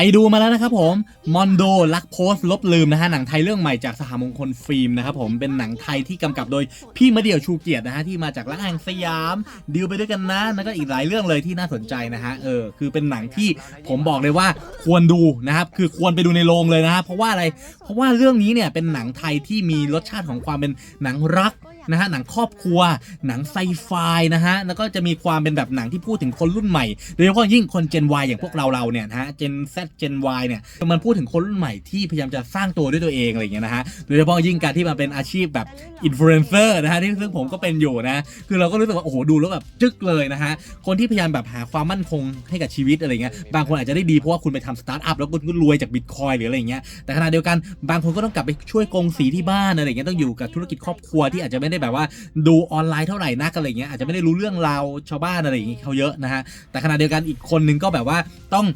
ไปดูมาแล้วนะครับผมมอนโดลักโพสลบลืมนะฮะหนังไทยเรื่องใหม่จากสหมงคลฟิล์มนะครับผมเป็นหนังไทยที่กำกับโดยพี่มะเดี่ยวชูเกียรตินะฮะที่มาจากรักแห่งสยามดีลไปด้วยกันนะแล้วก็อีกหลายเรื่องเลยที่น่าสนใจนะฮะเออคือเป็นหนังที่ผมบอกเลยว่าควรดูนะครับคือควรไปดูในโรงเลยนะฮะเพราะว่าอะไรเพราะว่าเรื่องนี้เนี่ยเป็นหนังไทยที่มีรสชาติของความเป็นหนังรัก นะฮะหนังครอบครัว หนังไซไฟนะฮะแล้วก็จะมีความเป็นแบบหนังที่พูดถึงคนรุ่นใหม่โดยเฉพาะยิ่งคน Gen Y อย่างพวกเราเราเนี่ยนะฮะ Gen Z Gen Y เนี่ยมันพูดถึงคนรุ่นใหม่ที่พยายามจะสร้างตัวด้วยตัวเองอะไรอย่างเงี้ยนะฮะโดยเฉพาะยิ่งการที่มาเป็นอาชีพแบบอินฟลูเอนเซอร์นะฮะที่ซึ่งผมก็เป็นอยู่นะคือเราก็รู้สึกว่าโอ้โหดูแล้วแบบจึ๊กเลยนะฮะคนที่พยายามแบบหาความมั่นคงให้กับชีวิตอะไรเงี้ยบางคนอาจจะได้ดีเพราะว่าคุณไปทำสตาร์ทอัพแล้วคุณก็รวยจากบิตคอยหรืออะไรเงี้ยแต่ขณะเดียวกันบางคนก็ต้องกลับไปช่วยกงสีที่บ้านอะไรอย่างเงี้ยต้องอยู่กับธุรกิจครอบครัวที่อาจจะไม่ได้แบบว่าดูออนไลน์เท่าไหร่นักอะไรเงี้ยอาจจะไม่ได้รู้เรื่องราวชาวบ้านอะไรอย่างงี้เขาเยอะนะฮะแต่ขณะเดียวกันอีกคนนึงก็แบบว่าต้อง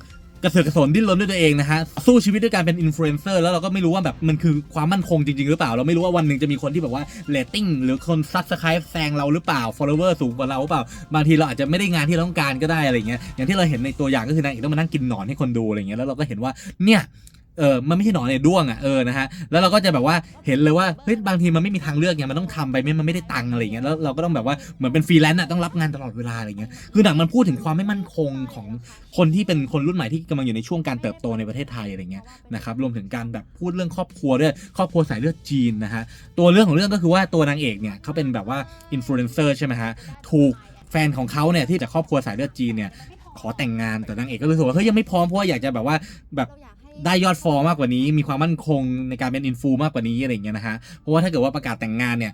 กระเสือกกระสนดิ้นรนด้วยตัวเองนะฮะสู้ชีวิตด้วยการเป็นอินฟลูเอนเซอร์แล้วเราก็ไม่รู้ว่าแบบมันคือความมั่นคงจริง ๆ หรือเปล่า เราไม่รู้ว่าวันหนึ่งจะมีคนที่แบบว่าเรตติ้งหรือคนซับสไครป์แซงเราหรือเปล่า follower สูงกว่าเราหรือเปล่าบางทีเราอาจจะไม่ได้งานที่เราต้องการก็ได้อะไรเงี้ยอย่างที่เราเห็นในตัวอย่างก็คือนางเอกต้องมานั่งกินหนอนให้คนดูอะไรเงี้ยแล้วเราก็เห็นว่าเนี่ย เออมันไม่ใช่หนอนในด้วงอะเออนะฮะแล้วเราก็จะแบบว่าเห็นเลยว่าเฮ้ยบางทีมันไม่มีทางเลือกไงมันต้องทำไปไม่มันไม่ได้ตังค์อะไรเงี้ยแล้วเราก็ต้องแบบว่าเหมือนเป็นฟรีแลนซ์อะต้องรับงานตลอดเวลาอะไรเงี้ยคือหนังมันพูดถึงความไม่มั่นคงของคนที่เป็นคนรุ่นใหม่ที่กำลังอยู่ในช่วงการเติบโตในประเทศไทยอะไรเงี้ยนะครับรวมถึงการแบบพูดเรื่องครอบครัวด้วยครอบครัวสายเลือดจีนนะฮะตัวเรื่องของเรื่องก็คือว่าตัวนางเอกเนี่ยเขาเป็นแบบว่าอินฟลูเอนเซอร์ใช่ไหมฮะถูกแฟนของเขาเนี่ยที่จากครอบครัวสายเลือดจีนเนี่ยขอแต่งงานแต่นางเอกก็รู้สึกว่าเฮ้ยยังไม่พร้อมเพราะว่าอยากจะแบบว่าแบบ ได้ยอดฟอลมากกว่านี้ มีความมั่นคงในการเป็นอินฟูมากกว่านี้อะไรอย่างเงี้ยนะฮะเพราะว่าถ้าเกิดว่าประกาศแต่งงานเนี่ย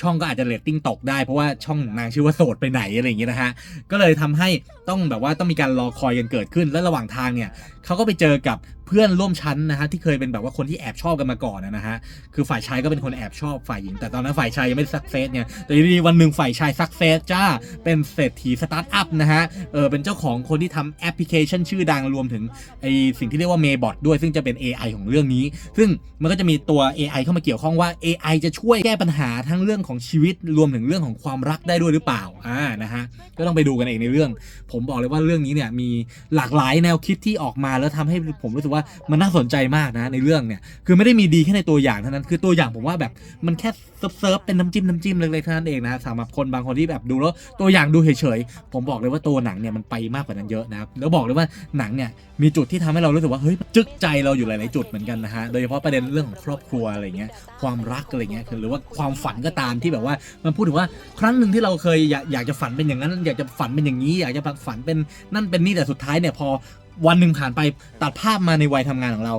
ช่องก็อาจจะเรตติ้งตกได้เพราะว่าช่องนางชื่อว่าโสดไปไหนอะไรอย่างเงี้ยนะฮะ ก็เลยทำให้ต้องแบบว่าต้องมีการรอคอยกันเกิดขึ้น และระหว่างทางเนี่ยเขาก็ไปเจอกับ เพื่อนร่วมชั้นนะฮะที่เคยเป็นแบบว่าคนที่แอบชอบกันมาก่อนนะฮะคือฝ่ายชายก็เป็นคนแอบชอบฝ่ายหญิง แต่ตอนนั้นฝ่ายชายยังไม่สักเซสเนี่ยแต่อยู่ดีๆวันหนึ่งฝ่ายชายสักเซสจ้าเป็นเศรษฐีสตาร์ทอัพนะฮะเออเป็นเจ้าของคนที่ทำแอปพลิเคชันชื่อดังรวมถึงไอสิ่งที่เรียกว่า Maybot ด้วยซึ่งจะเป็น AI ของเรื่องนี้ ซึ่งมันก็จะมีตัว AI เข้ามาเกี่ยวข้องว่า AI จะช่วยแก้ปัญหาทั้งเรื่องของชีวิตรวมถึงเรื่องของความรักได้ด้วยหรือเปล่าอ่านะฮะก็ต้องไปดูกันเองในเรื่อง ผมบอกเลยว่าเรื่องนี้เนี่ยมีหลากหลายแนวคิดที่ออกมาแล้วทำให้ผมรู้สึกว่ามันน่าสนใจมากนะในเรื่องเนี่ยคือไม่ได้มีดีแค่ในตัวอย่างเท่านั้นคือตัวอย่างผมว่าแบบมันแค่เซิร์ฟเป็นน้ำจิ้มน้ำจิ้มเล็กๆเท่านั้นเองนะสำหรับคนบางคนที่แบบดูแล้วตัวอย่างดูเฉยๆผมบอกเลยว่าตัวหนังเนี่ยมันไปมากกว่านั้นเยอะนะครับแล้วบอกเลยว่าหนังเนี่ยมีจุดที่ทำให้เรารู้สึกว่าเฮ้ยจึกใจเราอยู่หลายๆจุดเหมือนกันนะฮะโดยเฉพาะประเด็นเรื่องของครอบครัวอะไรเงี้ยความรักอะไรเงี้ยคือหรือว่าความฝันก็ตามที่แบบว่ามันพูดถึงว่าครั้งหนึ่งที่เราเคยอยากอยากจะฝันเป็นอย่างนั้น อยากจะฝันเป็นอย่างนี้ อยากจะฝันเป็นนั่นเป็นนี่แต่สุดท้ายเนี่ยพอ วันหนึ่งผ่านไปตัดภาพมาในวัยทำงานของเรา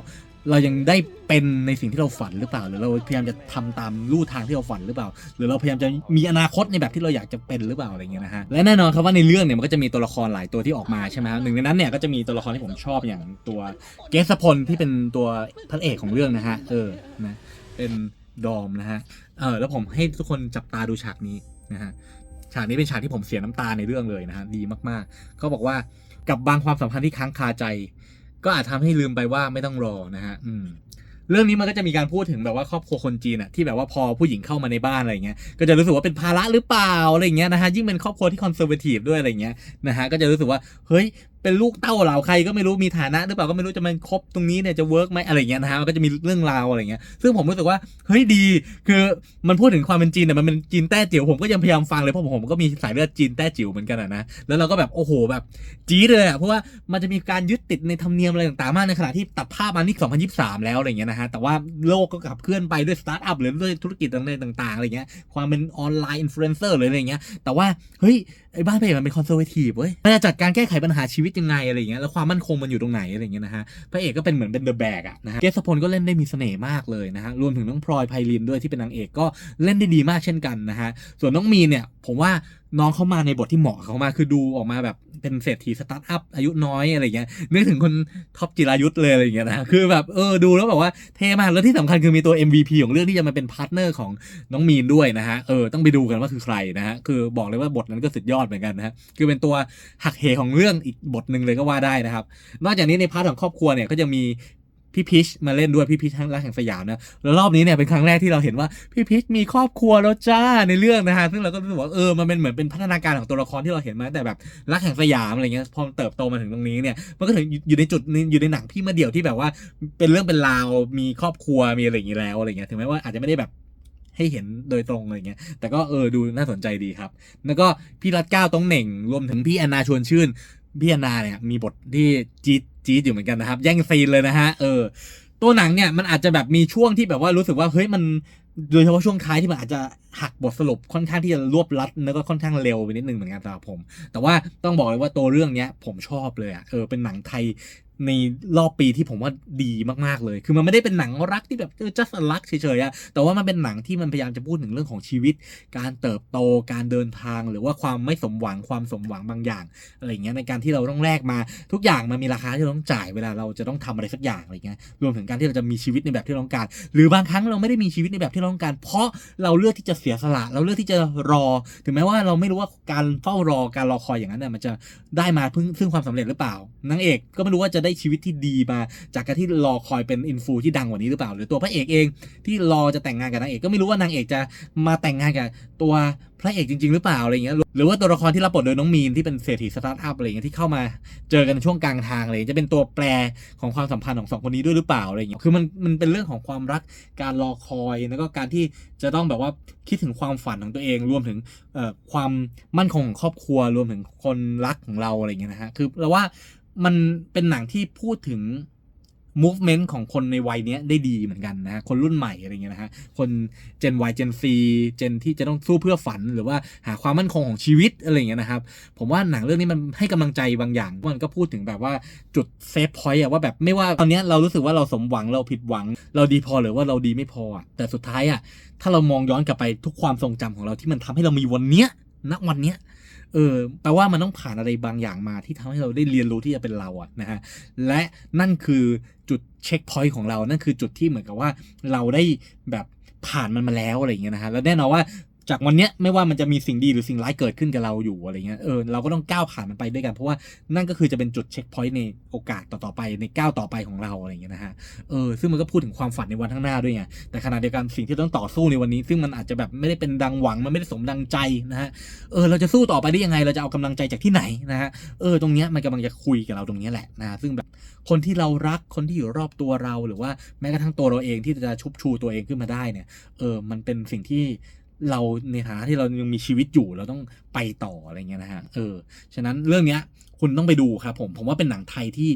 เรายังได้เป็นในสิ่งที่เราฝันหรือเปล่า หรือเราพยายามจะทำตามลู่ทางที่เราฝันหรือเปล่า หรือเราพยายามจะมีอนาคตในแบบที่เราอยากจะเป็นหรือเปล่าอะไรเงี้ยนะฮะและแน่นอนครับว่าในเรื่องเนี่ยมันก็จะมีตัวละครหลายตัวที่ออกมาใช่ไหมครับหนึ่งในนั้นเนี่ยก็จะมีตัวละครที่ผมชอบอย่างตัวเกสพลที่เป็นตัวพระเอกของเรื่องนะฮะเออนะเป็นดอมนะฮะเออแล้วผมให้ทุกคนจับตาดูฉากนี้นะฮะฉากนี้เป็นฉากที่ผมเสียน้ำตาในเรื่องเลยนะฮะดีมากๆก็บอกว่า กับบางความสัมพันธ์ที่ค้างคาใจ ก็อาจทำให้ลืมไปว่าไม่ต้องรอนะฮะอืมเรื่องนี้มันก็จะมีการพูดถึงแบบว่าครอบครัวคนจีนอะที่แบบว่าพอผู้หญิงเข้ามาในบ้านอะไรเงี้ยก็จะรู้สึกว่าเป็นภาระหรือเปล่าอะไรเงี้ยนะฮะยิ่งเป็นครอบครัวที่คอนเซอร์เวทีฟด้วยอะไรเงี้ยนะฮะก็จะรู้สึกว่าเฮ้ยเป็นลูกเต้าเหล่าใครก็ไม่รู้มีฐานะหรือเปล่าก็ไม่รู้จะมาคบตรงนี้เนี่ยจะเวิร์กไหมอะไรเงี้ยนะฮะมันก็จะมีเรื่องราวอะไรเงี้ยซึ่งผมรู้สึกว่าเฮ้ยดี คือมันพูดถึงความเป็นจีนแต่มันเป็นจีนแต้จิ๋วผมก็ยังพยายามฟังเลยเพราะผมก็มีสายเลือดจีนแต้จิ๋วเหมือนกันอะนะแล้วเราก็แบบโอ้โหแบบจี๊ดเลยอะเพราะว่ามันจะมีการยึดติดในธรรมเนียมอะไรต่างๆมากในขณะที่ตัดภาพมานี่2023 แล้วอะไรเงี้ยนะฮะแต่ว่าโลกก็ขับเคลื่อนไปด้วยสตาร์ทอัพหรือด้วยธุรกิจต่างๆอะไรเงี้ยความเป็นออนไลน์อินฟลูเอนเซอร์หรืออะไรเงี้ยแต่ว่าเฮ้ย ไอ้บ้านพระเอกมันเป็นคอนเซอร์เวทีฟเว้ยมันจะจัดการแก้ไขปัญหาชีวิตยังไงอะไรเงี้ย แล้วความมั่นคงมันอยู่ตรงไหนอะไรเงี้ยนะฮะ พระเอกก็เป็นเหมือนเป็นเดอะแบกอะนะฮะ เกสพลก็เล่นได้มีเสน่ห์มากเลยนะฮะ รวมถึงน้องพลอยไพลินด้วยที่เป็นนางเอกก็เล่นได้ดีมากเช่นกันนะฮะ ส่วนน้องมีเนี่ย ผมว่าน้องเข้ามาในบทที่เหมาะเขามาคือดูออกมาแบบ เป็นเศรษฐีสตาร์ทอัพอายุน้อยอะไรเงี้ยนึกถึงคนท็อปจิรายุทธเลยอะไรเงี้ยนะคือแบบเออดูแล้วแบบว่าเท่มากแล้วที่สำคัญคือมีตัว MVP ของเรื่องที่จะมาเป็นพาร์ทเนอร์ของน้องมีนด้วยนะฮะเออต้องไปดูกันว่าคือใครนะฮะคือบอกเลยว่าบทนั้นก็สุดยอดเหมือนกันนะฮะคือเป็นตัวหักเหของเรื่องอีกบทหนึ่งเลยก็ว่าได้นะครับ นอกจากนี้ในพาร์ทของครอบครัวเนี่ยก็จะมี พี่พิชมาเล่นด้วยพี่พิชทั้งรักแห่งสยามนะแล้วรอบนี้เนี่ยเป็นครั้งแรกที่เราเห็นว่าพี่พิชมีครอบครัวแล้วจ้าในเรื่องนะฮะซึ่งเราก็รู้สึกว่าเออมันเป็นเหมือนเป็นพัฒนาการของตัวละครที่เราเห็นมาแต่แบบรักแห่งสยามอะไรเงี้ยพอเติบโตมาถึงตรงนี้เนี่ยมันก็ถึงอยู่ในจุดนี้อยู่ในหนังพี่มาเดี่ยวที่แบบว่าเป็นเรื่องเป็นราวมีครอบครัวมีอะไรอย่างนี้แล้วอะไรเงี้ยถึงแม้ว่าอาจจะไม่ได้แบบให้เห็นโดยตรงอะไรเงี้ย แต่ก็เออดูน่าสนใจดีครับ แล้วก็พี่รัดเก้าต้องเหน่ง รวมถึงพี่แอนนาชวนชื่น พี่แอนนาเนี่ยมีบทที่จี๊ด จี๊ดอยู่เหมือนกันนะครับ แย่งซีนเลยนะฮะเออตัวหนังเนี่ยมันอาจจะแบบมีช่วงที่แบบว่ารู้สึกว่าเฮ้ยมันโดยเฉพาะช่วงท้ายที่มันอาจจะหักบทสรุปค่อนข้างที่จะรวบลัดแล้วก็ค่อนข้างเร็วไปนิดนึงเหมือนกันสำหรับผม แต่ว่าต้องบอกเลยว่าตัวเรื่องเนี้ยผมชอบเลยอะ่ะเออเป็นหนังไทย ในรอบปีที่ผมว่าดีมากๆเลย คือมันไม่ได้เป็นหนังรักที่แบบเออ just a รักเฉยๆอะแต่ว่ามันเป็นหนังที่มันพยายามจะพูดถึงเรื่องของชีวิต การเติบโต การเดินทาง หรือว่าความไม่สมหวัง ความสมหวังบางอย่าง อะไรอย่างเงี้ย ในการที่เราต้องแลกมา ทุกอย่างมันมีราคาที่เราต้องจ่ายเวลาเราจะต้องทำอะไรสักอย่างอะไรเงี้ย รวมถึงการที่เราจะมีชีวิตในแบบที่เราต้องการ หรือบางครั้งเราไม่ได้มีชีวิตในแบบที่เราต้องการ เพราะเราเลือกที่จะเสียสละ เราเลือกที่จะรอ ถึงแม้ว่าเราไม่รู้ว่าการเฝ้ารอ การรอคอยอย่างนั้นเนี่ยมันจะได้มาพึ่งซึ่งความสำเร็จหรือเปล่านางเอกก็ไม่รู้ว่าจะได้ชีวิตที่ดีมาจากการที่รอคอยเป็นอินฟูที่ดังกว่านี้หรือเปล่า หรือตัวพระเอกเองที่รอจะแต่งงานกับนางเอกก็ไม่รู้ว่านางเอกจะมาแต่งงานกับตัวพระเอกจริง ๆ หรือเปล่าอะไรเงี้ยหรือว่าตัวละครที่รับบทโดยน้องมีนที่เป็นเศรษฐีสตาร์ทอัพอะไรเงี้ยที่เข้ามาเจอกันในช่วงกลางทางเลยจะเป็นตัวแปรของความสัมพันธ์ของสองคนนี้ด้วยหรือเปล่าอะไรเงี้ยคือมันมันเป็นเรื่องของความรักการรอคอยแล้วก็การที่จะต้องแบบว่าคิดถึงความฝันของตัวเองรวมถึงความมั่นคงของครอบครัวรวมถึงคนรักของเราอะไรเงี้ยนะฮะคือเราว่า มันเป็นหนังที่พูดถึง movement ของคนในวัยนี้ได้ดีเหมือนกันนะฮะคนรุ่นใหม่อะไรเงี้ยนะฮะ คน Gen Y Gen Z Gen ที่จะต้องสู้เพื่อฝันหรือว่าหาความมั่นคงของชีวิตอะไรเงี้ยนะครับ ผมว่าหนังเรื่องนี้มันให้กำลังใจบางอย่าง มันก็พูดถึงแบบว่าจุดเซฟพอยต์อะว่าแบบไม่ว่าตอนนี้เรารู้สึกว่าเราสมหวังเราผิดหวัง เราดีพอหรือว่าเราดีไม่พอ แต่สุดท้ายอะถ้าเรามองย้อนกลับไปทุกความทรงจำของเราที่มันทำให้เรามีวันเนี้ยณวันเนี้ย เออแปลว่ามันต้องผ่านอะไรบางอย่างมาที่ทำให้เราได้เรียนรู้ที่จะเป็นเราอะนะฮะและนั่นคือจุดเช็คพอยต์ของเรา นั่นคือจุดที่เหมือนกับว่าเราได้แบบผ่านมันมาแล้วอะไรอย่างเงี้ยนะฮะแล้วแน่นอนว่า จากวันเนี้ยไม่ว่ามันจะมีสิ่งดีหรือสิ่งร้ายเกิดขึ้นกับเราอยู่อะไรเงี้ยเออเราก็ต้องก้าวผ่านมันไปด้วยกัน เพราะว่านั่นก็คือจะเป็นจุดเช็คพอยต์ในโอกาสต่อๆไปในก้าวต่อไปของเราอะไรเงี้ยนะฮะเออซึ่งมันก็พูดถึงความฝันในวันข้างหน้าด้วยไงแต่ขณะเดียวกันสิ่งที่ต้องต่อสู้ในวันนี้ ซึ่งมันอาจจะแบบไม่ได้เป็นดังหวังมันไม่ได้สมดังใจนะฮะเออเราจะสู้ต่อไปได้ยังไง เราจะเอากำลังใจจากที่ไหนนะฮะเออตรงเนี้ยมันกำลังจะคุยกับเราตรงเนี้ยแหละนะซึ่งแบบคนที่เรารักคนที่อยู่รอบตัวเราหรือว่าแม้กระทั่งตัวเราเองที่จะชุบชูตัวเองขึ้นมาได้เนี่ยเออมันเป็นสิ่งที่ เราในฐานะที่เรายังมีชีวิตอยู่เราต้องไปต่ออะไรเงี้ยนะฮะเออฉะนั้นเรื่องเนี้ยคุณต้องไปดูครับผม ผมว่าเป็นหนังไทยที่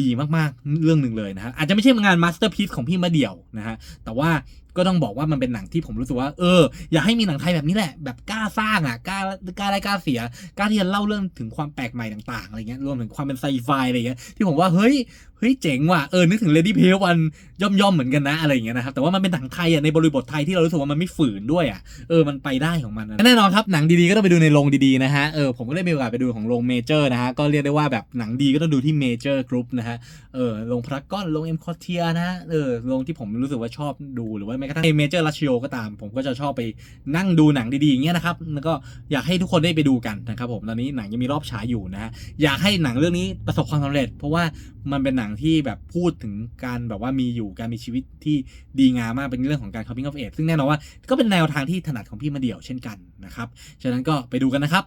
ดีมากๆเรื่องหนึ่งเลยนะฮะอาจจะไม่ใช่งานมาสเตอร์พีซของพี่มาเดี่ยวนะฮะแต่ว่าก็ต้องบอกว่ามันเป็นหนังที่ผมรู้สึกว่า เออ อยากให้มีหนังไทยแบบนี้แหละ แบบกล้าสร้างอะกล้ากล้าได้กล้าเสียกล้าที่จะเล่าเรื่องถึงความแปลกใหม่ต่างๆอะไรเงี้ยรวมถึงความเป็นไซไฟอะไรเงี้ยที่ผมว่าเฮ้ยเฮ้ยเจ๋งว่ะเออนึกถึง Lady p a l e วันย่อมๆเหมือนกันนะอะไรอย่างเงี้ยนะครับแต่ว่ามันเป็นหนังไทยอะในบริบทไทยที่เรารู้สึกว่ามันไม่ฝืนด้วยอะเออมันไปได้ของมันแน่นอนครับหนังดีๆก็ต้องไปดูในโรงดีๆนะฮะเออผมก็ได้มีโอกาสไปดูของโรงเมเจอร์นะฮะก็เรียกได้ว่าแบบหนังดีก็ต้องดูที่เมเจอร์กรุ๊ปนะฮะ เออโรงพารากอนโรงเอ็มคอเทียนะฮะ เออโรงที่ผมรู้สึกว่าชอบดูหรือว่าแม้กระทั่งเมเจอร์ลัชโยก็ตาม ผมก็จะชอบไปนั่งดูหนังดีๆอย่างเงี้ยนะครับ แล้วก็อยากให้ทุกคนได้ไปดูกันนะครับผม ตอนนี้หนังยังมีรอบฉายอยู่นะฮะ อยากให้หนังเรื่องนี้ประสบความสำเร็จ เพราะว่ามันเป็นหนังที่แบบพูดถึงการแบบว่ามีอยู่การมีชีวิตที่ดีงามมากเป็นเรื่องของการ coming of age ซึ่งแน่นอนว่าก็เป็นแนวทางที่ถนัดของพี่มาเดี่ยวเช่นกันนะครับ ฉะนั้นก็ไปดูกันนะครับ